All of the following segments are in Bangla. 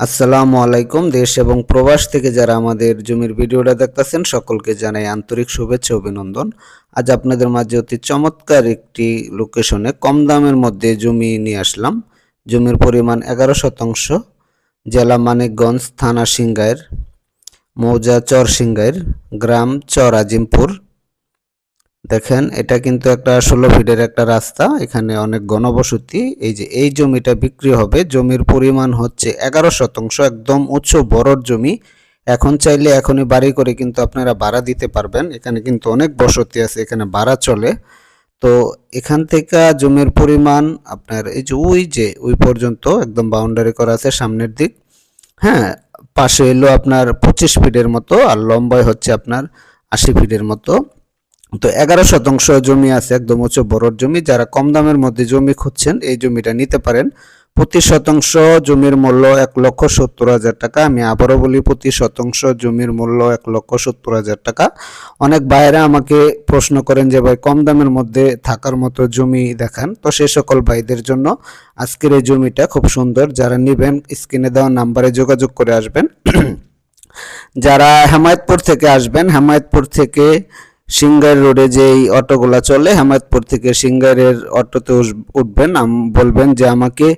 আসসালামু আলাইকুম, দেশ এবং প্রবাস থেকে যারা আমাদের জমির ভিডিওটা দেখতেছেন, সকলকে জানাই আন্তরিক শুভেচ্ছা অভিনন্দন। আজ আপনাদের মাঝে অতি চমৎকার একটি লোকেশনে কম দামের মধ্যে জমি নিয়ে আসলাম। জমির পরিমাণ এগারো শতাংশ। জেলা মানিকগঞ্জ থানা সিংগাইর মৌজা চর সিংগাইর গ্রাম চর আজিমপুর। দেখেন, এটা কিন্তু একটা ষোলো ফিটের একটা রাস্তা, এখানে অনেক গণবসতি। এই যে, এই জমিটা বিক্রি হবে, জমির পরিমাণ হচ্ছে এগারো শতাংশ, একদম উচ্চ বড়র জমি। এখন চাইলে এখনই বাড়ি করে কিন্তু আপনারা ভাড়া দিতে পারবেন। এখানে কিন্তু অনেক বসতি আছে, এখানে ভাড়া চলে। তো এখান থেকে জমির পরিমাণ আপনার, এই যে, ওই যে, ওই পর্যন্ত একদম বাউন্ডারি করা আছে সামনের দিক। হ্যাঁ পাশে এলো আপনার পঁচিশ ফিটের মতো, আর লম্বায় হচ্ছে আপনার আশি ফিটের মতো। তো এগারো শতাংশ জমি আছে, একদম উঁচু বড়র জমি। যারা কম দামের মধ্যে জমি খুঁজছেন, এই জমিটা নিতে পারেন। প্রতি শতাংশ জমির মূল্য এক লক্ষ সত্তর হাজার টাকা। আমি আবারও বলি, প্রতি শতাংশ জমির মূল্য এক লক্ষ সত্তর হাজার টাকা। অনেক বাইরে আমাকে প্রশ্ন করেন যে, ভাই, কম দামের মধ্যে থাকার মতো জমি দেখান। তো সে সকল ভাইদের জন্য আজকের এই জমিটা খুব সুন্দর। যারা নেবেন, স্ক্রিনে দেওয়া নাম্বারে যোগাযোগ করে আসবেন। যারা হেমায়তপুর থেকে আসবেন, হেমায়তপুর থেকে সিঙ্গার রোডে যেই অটোগুলা চলে হেমায়তপুর থেকে সিঙ্গারের অটোতে উঠবেন বলবেন যে আমাকে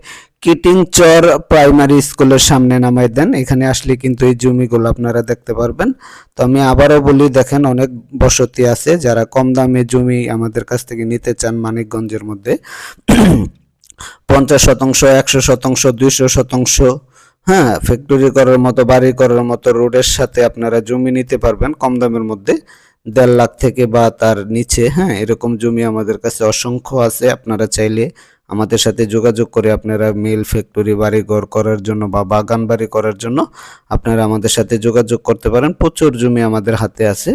কিটিংচর প্রাইমারি স্কুলের সামনে নামাই দেন। এখানে আসলে কিন্তু এই জমিগুলো আপনারা দেখতে পারবেন। তো আমি আবারও বলি, দেখেন অনেক বসতি আছে, যারা কম দামে জমি আমাদের কাছ থেকে নিতে চান মানিকগঞ্জের মধ্যে। পঞ্চাশ শতাংশ, একশো শতাংশ, দুইশো শতাংশ হ্যাঁ ফ্যাক্টরি করার মতো, বাড়ি করার মতো রোডের সাথে আপনারা জমি নিতে পারবেন কম দামের মধ্যে। দেড় লাখ থেকে বা তার নিচে হ্যাঁ এরকম জমি আমাদের কাছে অসংখ্য আছে। আপনারা চাইলে আমাদের সাথে যোগাযোগ করে আপনারা মিল ফ্যাক্টরি বাড়ি ঘর করার জন্য বা বাগান বাড়ি করার জন্য আপনারা আমাদের সাথে যোগাযোগ করতে পারেন। প্রচুর জমি আমাদের হাতে আছে।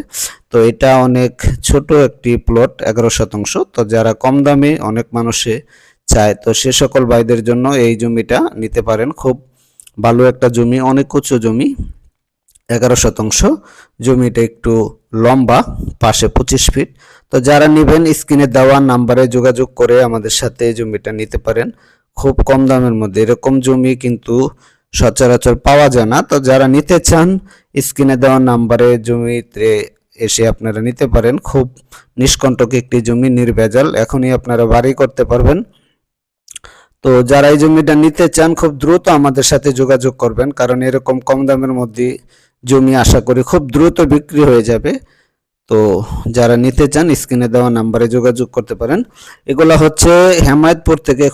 তো এটা অনেক ছোট একটি প্লট, এগারো শতাংশ। তো যারা কম দামে অনেক মানুষে চায়, তো সে সকল ভাইদের জন্য এই জমিটা নিতে পারেন। খুব ভালো একটা জমি, অনেক উঁচু জমি। এগারো শতাংশ। জমিটা একটু লম্বা, পাশে পঁচিশ ফিট তো যারা নেবেন, স্ক্রিনে দেওয়া নাম্বারে যোগাযোগ করে আমাদের সাথে জমিটা নিতে পারেন। খুব কম দামের মধ্যে। এরকম জমি কিন্তু সচরাচর পাওয়া যায় না। তো যারা নিতে চান, স্ক্রিনে দেওয়া নাম্বারে জমিতে এসে আপনারা নিতে পারেন। খুব নিষ্কণ্টক একটি জমি, নির্ভেজাল। এখনই আপনারা বাড়ি করতে পারবেন। তো যারা এই জমিটা নিতে চান, খুব দ্রুত আমাদের সাথে যোগাযোগ করবেন। কারণ এরকম কম দামের মধ্যে জমি আশা করি খুব দ্রুত বিক্রি হয়ে যাবে। তো যারা নিতে চান, স্ক্রিনে দেওয়া নাম্বারে যোগাযোগ করতে পারেন। এগুলো হচ্ছে হেমায়তপুর থেকে